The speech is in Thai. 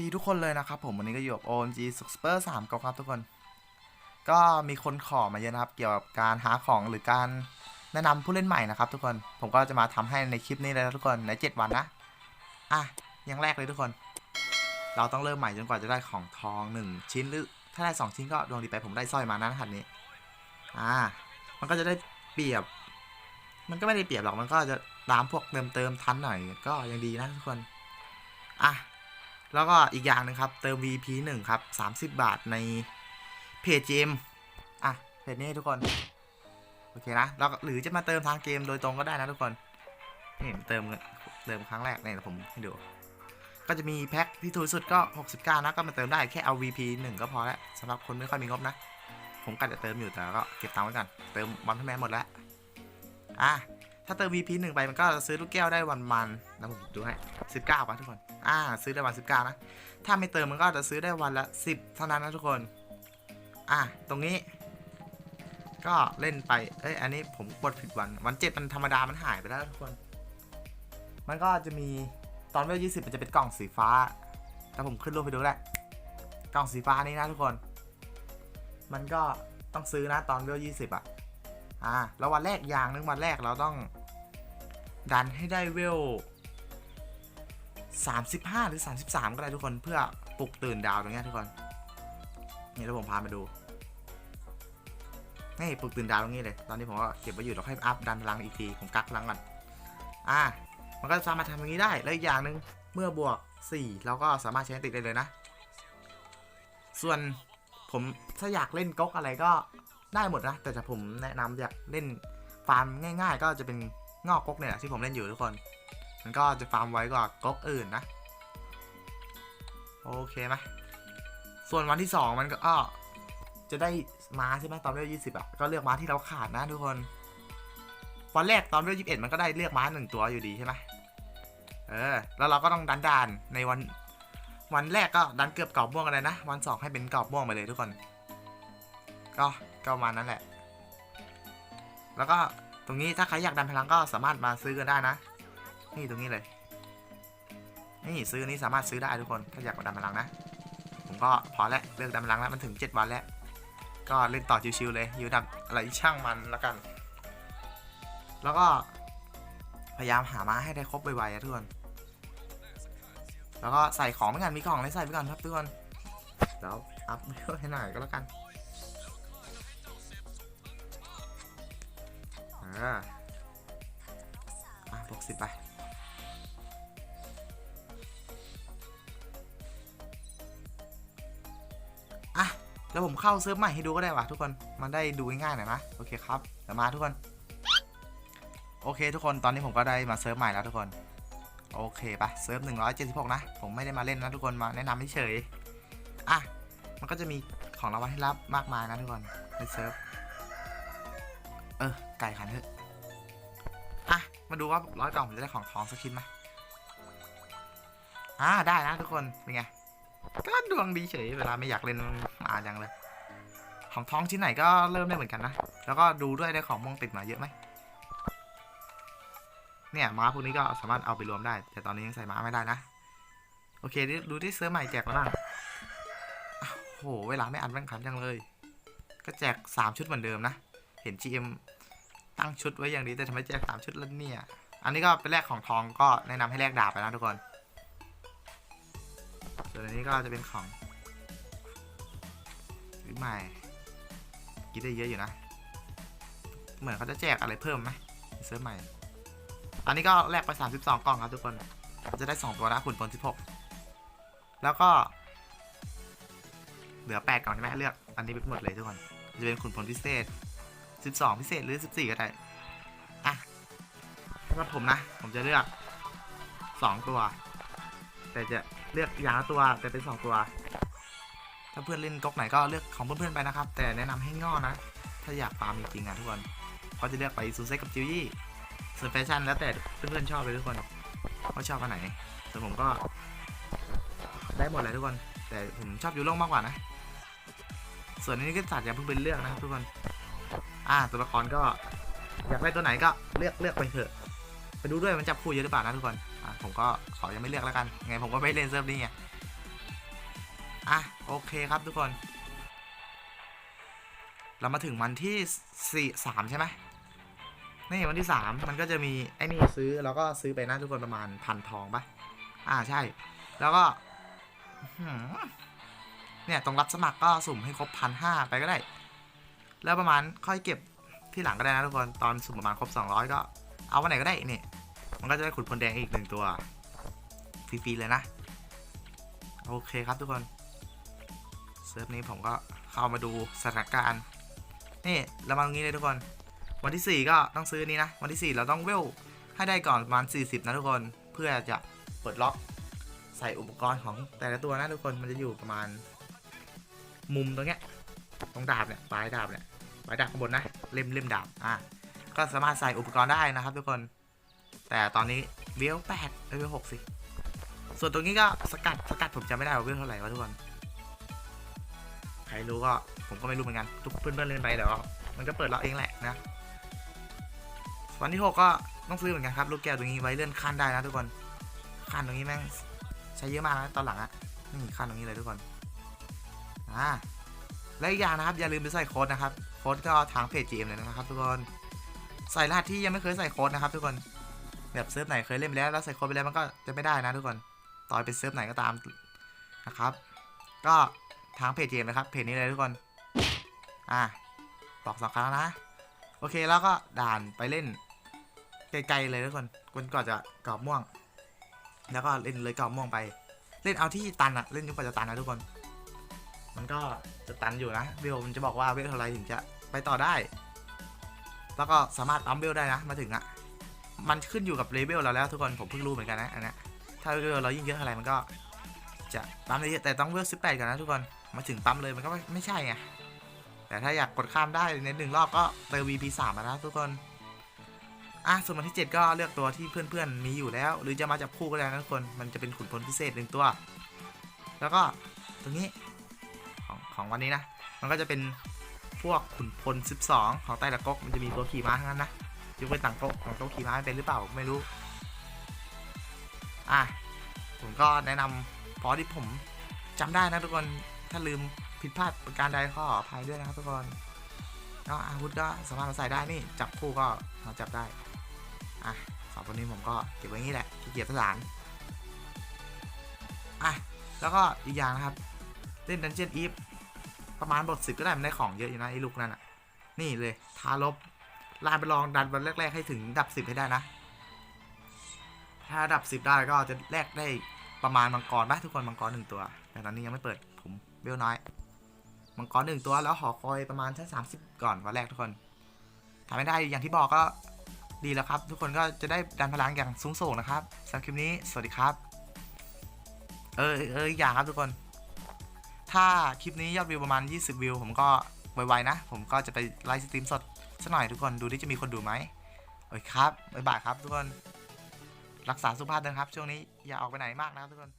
ดีทุกคนเลยนะครับผมวันนี้ก็อยู่กับ OMG Super 3ก็ครับทุกคน ก็มีคนขอมาเยอะนะครับ เกี่ยวกับการหาของหรือการแนะนำผู้เล่นใหม่นะครับ ทุกคนผมก็จะมาทำให้ในคลิปนี้เลยนะทุกคนใน 7 วันนะอะอย่างแรกเลยทุกคน เราต้องเริ่มใหม่จนกว่าจะได้ของทอง 1 ชิ้นหรือถ้าได้ 2 ชิ้นก็ดวงดีไปผมได้สร้อยมานะรหัสนี้อ่ามันก็จะได้เปรียบ มันก็ไม่ได้เปรียบหรอกมันก็จะตามพวกเติมเติมทันหน่อยก็ยังดีนะทุกคนอะ แล้วก็อีกอย่างหนึงครับ เติม VP 1 ครับ 30 บาทในเพจ GM อะ เพจนี้ทุกคน โอเคนะแล้วหรือจะมาเติมทางเกมโดยตรงก็ได้นะทุกคน นี่เติมเงินเติมครั้งแรกเนี่ยผมให้ดู ก็จะมีแพ็คที่ถูกสุดก็ 69 นะ ก็มาเติมได้แค่เอา VP 1 ก็พอแล้วสำหรับคนไม่ค่อยมีงบนะ ผมก็จะเติมอยู่แต่ก็เก็บตังค์ไว้ก่อน เติมวันทแมนหมดแล้ว อะ ถ้าเติม VP 1ไปมันก็ซื้อลูกแก้วได้วันมันนะผมดูให้19ป่ะทุกคน อ่า ซื้อได้วัน19นะ ถ้าไม่เติมมันก็จะซื้อได้วันละ10เท่านั้นนะทุกคน อะตรงนี้ ก็เล่นไป เอ้ย อันนี้ผมกดผิดวัน วันเจ็ดมันธรรมดา มันหายไปแล้วทุกคน มันก็จะมีตอนเวลยี่สิบมันจะเป็นกล่องสีฟ้าถ้าผมขึ้นรูปไปดูได้กล่องสีฟ้านี้นะทุกคน มันก็ต้องซื้อนะตอนเวลยี่สิบอะ อ่าแล้ววันแรกอย่างหนึงวันแรกเราต้อง ดันให้ได้เวล 35 หรือ 33 ก็ได้ทุกคนเพื่อปลุกตื่นดาวตรงนี้ทุกคนนี่แล้วผมพามาดูนี่ปลุกตื่นดาวตรงนี้เลย ตอนนี้ผมก็เก็บไว้อยู่แล้วค่อยอัพดันพลังอีกทีผมกักพลังก่อนอ่า มันก็สามารถทำอย่างนี้ได้แล้วอีกอย่างหนึ่งเมื่อบวก 4 เราก็สามารถใช้ติดได้เลยนะ ส่วนผมถ้าอยากเล่นก๊กอะไรก็ ได้หมดนะ แต่ถ้าผมแนะนำอยากเล่นฟาร์มง่าย ๆ ก็จะเป็นงอกก๊กเนี่ยที่ผมเล่นอยู่ทุกคน มันก็จะฟาร์มไว้กว่าก๊กอื่นนะ โอเคไหมส่วนวันที่ 2 มันก็อ้อจะได้ม้าใช่ไหมตอนเวลยี่สิบอะก็เลือกม้าที่เราขาดนะทุกคนวันแรกตอนเวลยี่สิบเอ็ดมันก็ได้เลือกม้าหนึ่งตัวอยู่ดีใช่ไหมเออ แล้วเราก็ต้องดันดานในวัน วันแรกก็ดันเกือบกรอบม่วงกันเลยนะ วันสองให้เป็นกรอบม่วงไปเลยทุกคน ก็ก็ประมาณนั้นแหละ แล้วก็ตรงนี้ถ้าใครอยากดันพลังก็สามารถมาซื้อกันได้นะ นี่ตรงนี้เลย นี่ซื้อนี้สามารถซื้อได้ทุกคน ถ้าอยากดันพลังนะ ผมก็พอแล้วเลือกดันพลังแล้วมันถึง 7 วันแล้ว ก็เล่นต่อชิวๆเลย อยู่ดับอะไรช่างมันแล้วกัน แล้วก็พยายามหามาให้ได้ครบไวๆอะทุกคน แล้วก็ใส่ของไม่กันมีกล่องอะไรใส่ไปก่อนครับทุกคนเดี๋ยวอัพให้หน่อยก็แล้วกัน อ่าอะบวกสิบไปอะแล้วผมเข้าเซิร์ฟใหม่ให้ดูก็ได้ว่ะทุกคนมันได้ดูง่ายๆหน่อยนะโอเคครับเดี๋ยวมาทุกคน โอเคทุกคนตอนนี้ผมก็ได้มาเซิร์ฟใหม่แล้วทุกคน โอเคปะเซิร์ฟ176นะ ผมไม่ได้มาเล่นนะทุกคนมาแนะนำเฉยอะมันก็จะมีของรางวัลให้รับมากมายนะทุกคนในเซิร์ฟเออ ไก่ขันเถอะอะ มาดูว่าร้อยกล่องผมจะได้ของทองสักชิ้นไหมอ่าได้นะทุกคน เป็นไง ก็ดวงดีเฉย เวลาไม่อยากเล่นมาจังเลย ของท้องชิ้นไหนก็เริ่มได้เหมือนกันนะ แล้วก็ดูด้วยได้ของม่วงติดมาเยอะไหม เนี่ยม้าพวกนี้ก็สามารถเอาไปรวมได้ แต่ตอนนี้ยังใส่ม้าไม่ได้นะ โอเค ดูดูที่เสื้อใหม่แจกมาบ้างอ้าวโห เวลาไม่อันแม่งขันจังเลย ก็แจก 3 ชุดเหมือนเดิมนะ เห็น GM ตั้งชุดไว้อย่างดีแต่ทำไมแจก3ชุดแล้วเนี่ย อันนี้ก็เป็นแลกของทองก็แนะนำให้แลกดาบไปนะทุกคนส่วนอันนี้ก็จะเป็นของซื้อใหม่กินได้เยอะอยู่นะ เหมือนเขาจะแจกอะไรเพิ่มไหมเสื้อใหม่ อันนี้ก็แลกไป 32 กล่องครับทุกคน จะได้ 2 ตัวนะขุนพล16 แล้วก็ เหลือ 8 กล่องใช่ไหมเลือก อันนี้ไปหมดเลยทุกคน จะเป็นขุนพลพิเศษ 12 พิเศษหรือ 14 ก็ได้ อะสำหรับผมนะ ผมจะเลือก 2 ตัว แต่จะเลือกอย่างละตัวแต่เป็น 2 ตัว ถ้าเพื่อนเล่นก๊กไหนก็เลือกของเพื่อนๆไปนะครับ แต่แนะนำให้ง่อนะ ถ้าอยากฟาร์มจริงๆอะทุกคนเขาจะเลือกไปซูเซ็กกับจิวยี่ส่วนแฟชั่นแล้วแต่เพื่อนๆชอบเลยทุกคนว่าชอบอันไหนส่วนผมก็ได้หมดเลยทุกคน แต่ผมชอบยูโรมากกว่านะ ส่วนนี้ก็จัดอย่าเพิ่งเป็นเลือกนะครับทุกคน อ่าตัวละครก็อยากได้ตัวไหนก็เลือกเลือกไปเถอะ ไปดูด้วยมันจับคู่เยอะหรือเปล่านะทุกคนอ่าผมก็ขอยังไม่เลือกแล้วกันไงผมก็ไม่เล่นเซิร์ฟนี้ไงอะโอเคครับทุกคน เรามาถึงวันที่สี่สามใช่ไหมนี่วันที่สามมันก็จะมีไอ้นี่ซื้อแล้วก็ซื้อไปนะทุกคนประมาณพันทองปะอ่าใช่ แล้วก็เนี่ยตรงรับสมัครก็สุ่มให้ครบพันห้าไปก็ได้ แล้วประมาณค่อยเก็บที่หลังก็ได้นะทุกคนตอนสุ่มประมาณครบ 200 ก็ เอาวันไหนก็ได้นี่ มันก็จะได้ขุนพลแดงอีกหนึ่งตัวฟรีๆเลยนะ โอเคครับทุกคนเซิร์ฟนี้ผมก็เข้ามาดูสถานการณ์นี่เรามาตรงนี้เลยทุกคน วันที่ 4 ก็ต้องซื้อนี้นะ วันที่ 4 เราต้องเวลให้ได้ก่อนประมาณ 40 นะทุกคน เพื่อจะเปิดล็อกใส่อุปกรณ์ของแต่ละตัวนะทุกคนมันจะอยู่ประมาณมุมตรงเนี้ย ตรงดาบเนี่ยปลายดาบเนี่ยปลายดาบข้างบนนะเล่มเล่มดาบอะก็สามารถใส่อุปกรณ์ได้นะครับทุกคน แต่ตอนนี้เวลแปดเวลหกสิส่วนตรงนี้ก็สกัดสกัดผมจำไม่ได้ว่าเวลเท่าไหร่วะทุกคนใครรู้ก็ผมก็ไม่รู้เหมือนกันทุกเพื่อนๆเล่นไปเดี๋ยวมันก็เปิดล็อกเองแหละนะวันที่หกก็ต้องซื้อเหมือนกันครับลูกแก้วตรงนี้ไว้เลื่อนขั้นได้นะทุกคนขั้นตรงนี้แม่งใช้เยอะมากนะตอนหลังอะนี่ขั้นตรงนี้เลยทุกคนอ่า และอีกอย่างนะครับ อย่าลืมไปใส่โค้ดนะครับ โค้ดก็ทางเพจ GM เลยนะครับ ทุกคน ใส่รหัสที่ยังไม่เคยใส่โค้ดนะครับ ทุกคน แบบเซิร์ฟไหนเคยเล่นไปแล้วแล้วใส่โค้ดไปแล้วมันก็จะไม่ได้นะทุกคน ต่อให้เป็นเซิร์ฟไหนก็ตามนะครับ ก็ทางเพจ GM นะครับ เพจนี้เลยทุกคน อ่าบอกสองครั้งนะ โอเคแล้วก็ด่านไปเล่นไกลๆเลยทุกคนคนก่อนจะกรอบม่วง แล้วก็เล่นเลยกรอบม่วงไป เล่นเอาที่ตันอะเล่นจนกว่าจะตันนะทุกคน มันก็จะตันอยู่นะเวลมันจะบอกว่าเวลเท่าไรถึงจะไปต่อได้ แล้วก็สามารถปั๊มเวลได้นะมาถึงอะมันขึ้นอยู่กับเลเวลเราแล้วทุกคนผมเพิ่งรู้เหมือนกันนะอันนี้ถ้าเวลเรายิ่งเยอะเท่าไรมันก็จะปั๊มได้เยอะแต่ต้องเวล18ก่อนนะทุกคนมาถึงปั๊มเลยมันก็ไม่ไม่ใช่ไงแต่ถ้าอยากกดข้ามได้ในหนึ่งรอบก็เติม VP 3มานะทุกคนอะส่วนวันที่ 7 ก็เลือกตัวที่เพื่อนๆมีอยู่แล้ว หรือจะมาจับคู่ก็ได้นะทุกคน มันจะเป็นขุนพลพิเศษหนึ่งตัว แล้วก็ตรงนี้ ของวันนี้นะ มันก็จะเป็นพวกขุนพล 12 ของใต้ตะกกมันจะมีตัวขี่ม้าทั้งนั้นนะยกเว้นต่างโต๊ะของโต๊ะขี่ม้าเป็นหรือเปล่าไม่รู้ อะผมก็แนะนำพราะที่ผมจำได้นะทุกคนถ้าลืมผิดพลาดประการใดขออภัยด้วยนะครับทุกคนแล้วอาวุธก็สามารถมาใส่ได้นี่จับคู่ก็มาจับได้ อะสองตัวนี้ผมก็เก็บไว้งี้แหละเกียจประสานอะแล้วก็อีกอย่างนะครับ เล่นดันเจียนอีฟ ประมาณบทสิบก็ได้มันได้ของเยอะอยู่นะไอ้ลูกนั่นอะ นี่เลยท้าลบลานไปลองดันวันแรก ๆ ให้ถึงดับสิบให้ได้นะ ถ้าดับสิบได้ก็จะแลกได้ประมาณมังกรบ้ทุกคนมังกรหนึ่งตัว แต่ตอนนี้ยังไม่เปิดผมเบลน้อย มังกรหนึ่งตัวแล้วหอคอยประมาณแค่สามสิบก่อนวันแรกทุกคนทำไม่ได้อย่างที่บอกก็ดีแล้วครับ ทุกคนก็จะได้ดันพลังอย่างสูงส่งนะครับสำหรับคลิปนี้สวัสดีครับ เออเอออีกอย่างครับทุกคน ถ้าคลิปนี้ยอดวิวประมาณ 20 วิว ผมก็ไวๆนะ ผมก็จะไปไลฟ์สตรีมสดสักหน่อยทุกคนดูที่จะมีคนดูไหมโอเคครับบ๊ายบายครับทุกคน รักษาสุขภาพด้วยนะครับ ช่วงนี้อย่าออกไปไหนมากนะครับทุกคน